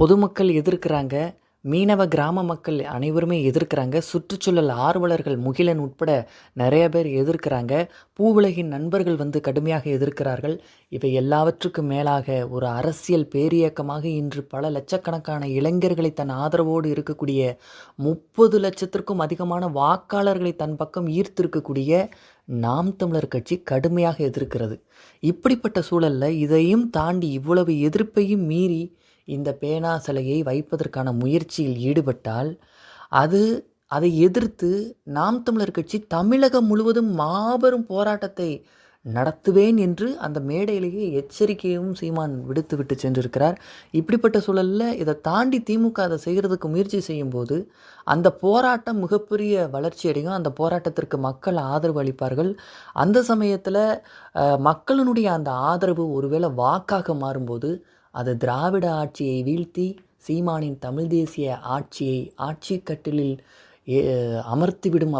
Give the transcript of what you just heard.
பொதுமக்கள் எதிர்க்கிறாங்க மீனவ கிராம மக்கள் அனைவருமே எதிர்க்கிறாங்க சுற்றுச்சூழல் ஆர்வலர்கள் முகிலன் உட்பட நிறைய பேர் எதிர்க்கிறாங்க பூவுலகின் நண்பர்கள் வந்து கடுமையாக எதிர்க்கிறார்கள். இவை எல்லாவற்றுக்கும் மேலாக ஒரு அரசியல் பேரியக்கமாக இன்று பல லட்சக்கணக்கான இளைஞர்களை தன் ஆதரவோடு இருக்கக்கூடிய முப்பது லட்சத்திற்கும் அதிகமான வாக்காளர்களை தன் பக்கம் ஈர்த்திருக்கக்கூடிய நாம் தமிழர் கட்சி கடுமையாக எதிர்க்கிறது. இப்படிப்பட்ட சூழலில் இதையும் தாண்டி இவ்வளவு எதிர்ப்பையும் மீறி இந்த பேனா சிலையை வைப்பதற்கான முயற்சியில் ஈடுபட்டால் அது அதை எதிர்த்து நாம் தமிழர் கட்சி தமிழகம் முழுவதும் மாபெரும் போராட்டத்தை நடத்துவேன் என்று அந்த மேடையிலேயே எச்சரிக்கையும் சீமான் விடுத்து விட்டு சென்றிருக்கிறார். இப்படிப்பட்ட சூழலில் இதை தாண்டி திமுக அதை செய்கிறதுக்கு முயற்சி செய்யும்போது அந்த போராட்டம் மிகப்பெரிய வளர்ச்சி அடையும். அந்த போராட்டத்திற்கு மக்கள் ஆதரவு அளிப்பார்கள். அந்த சமயத்தில் மக்களினுடைய அந்த ஆதரவு ஒருவேளை வாக்காக மாறும்போது அது திராவிட ஆட்சியை வீழ்த்தி சீமானின் தமிழ் தேசிய ஆட்சியை ஆட்சி கட்டிலில் அமர்த்திவிடும்